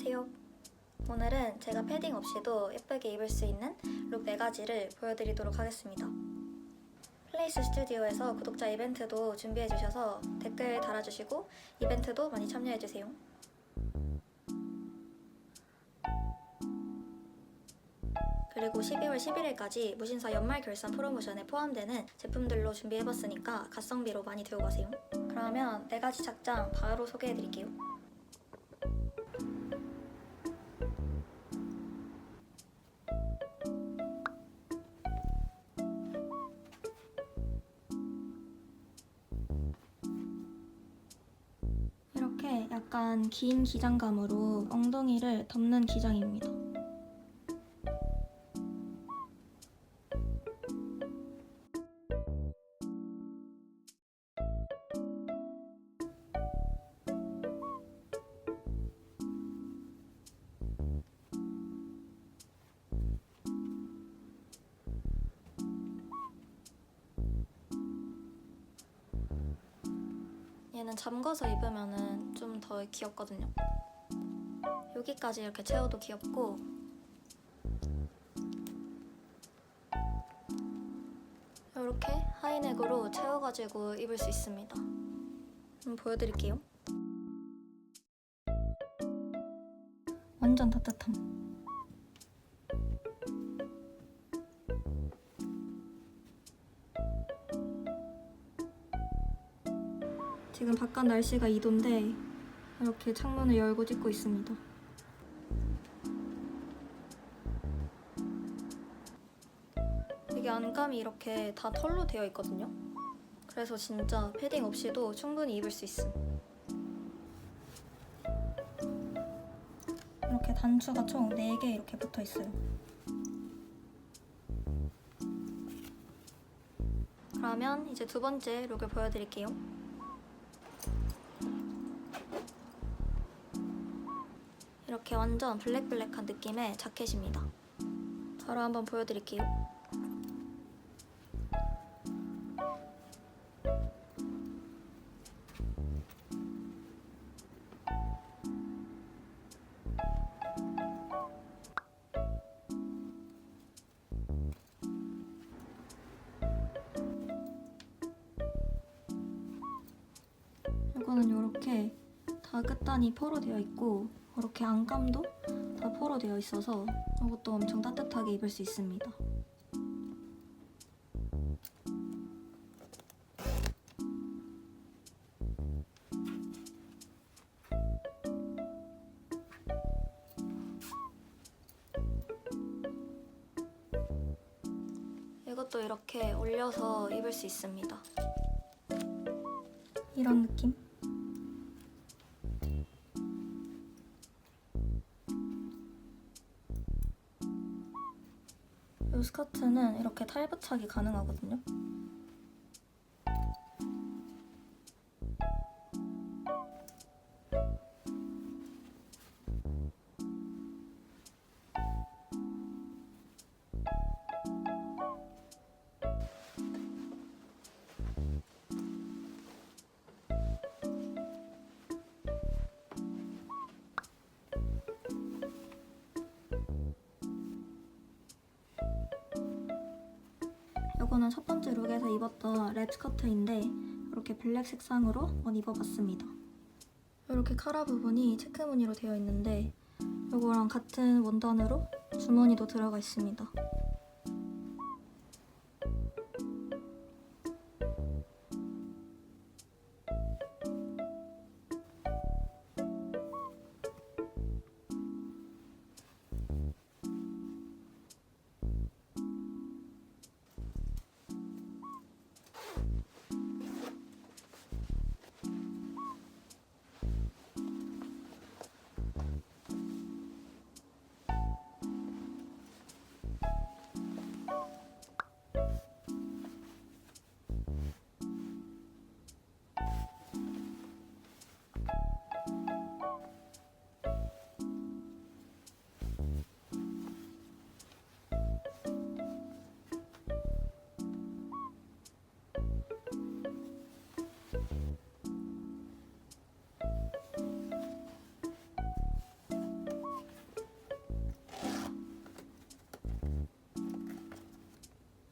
안녕하세요. 오늘은 제가 패딩 없이도 예쁘게 입을 수 있는 룩 4가지를 보여드리도록 하겠습니다. 플레이스 스튜디오에서 구독자 이벤트도 준비해주셔서 댓글 달아주시고 이벤트도 많이 참여해주세요. 그리고 12월 11일까지 무신사 연말 결산 프로모션에 포함되는 제품들로 준비해봤으니까 가성비로 많이 들고 가세요. 그러면 4가지 착장 바로 소개해드릴게요. 약간 긴 기장감으로 엉덩이를 덮는 기장입니다. 얘는 잠궈서 입으면은 좀 더 귀엽거든요. 여기까지 이렇게 채워도 귀엽고 이렇게 하이넥으로 채워가지고 입을 수 있습니다. 보여드릴게요. 완전 따뜻함. 지금 바깥 날씨가 2도인데 이렇게 창문을 열고 찍고 있습니다. 이게 안감이 이렇게 다 털로 되어 있거든요. 그래서 진짜 패딩 없이도 충분히 입을 수 있음. 이렇게 단추가 총 4개 이렇게 붙어 있어요. 그러면 이제 두 번째 룩을 보여드릴게요. 이렇게 완전 블랙블랙한 느낌의 자켓입니다. 바로 한번 보여드릴게요. 이거는 이렇게 다 끝단이 포로 되어 있고 이렇게 안감도 다 포로 되어 있어서 이것도 엄청 따뜻하게 입을 수 있습니다. 이것도 이렇게 올려서 입을 수 있습니다. 이런 느낌? 스커트는 이렇게 탈부착이 가능하거든요. 이거는 첫 번째 룩에서 입었던 랩 스커트인데 이렇게 블랙 색상으로 한번 입어봤습니다. 이렇게 카라 부분이 체크 무늬로 되어 있는데 이거랑 같은 원단으로 주머니도 들어가 있습니다.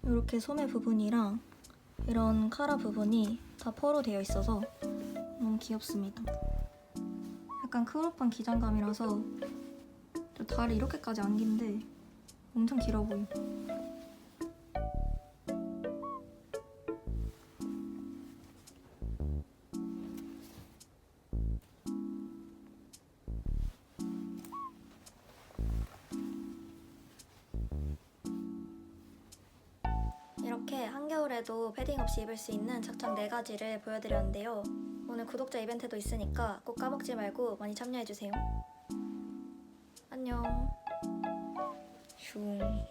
이렇게 소매 부분이랑 이런 카라 부분이 다 퍼로 되어 있어서 너무 귀엽습니다. 약간 크롭한 기장감이라서 저 다리 이렇게까지 안 긴데 엄청 길어 보여. 이렇게 한겨울에도 패딩 없이 입을 수 있는 착장 4가지를 보여드렸는데요. 오늘 구독자 이벤트도 있으니까 꼭 까먹지 말고 많이 참여해주세요. 안녕. 슝.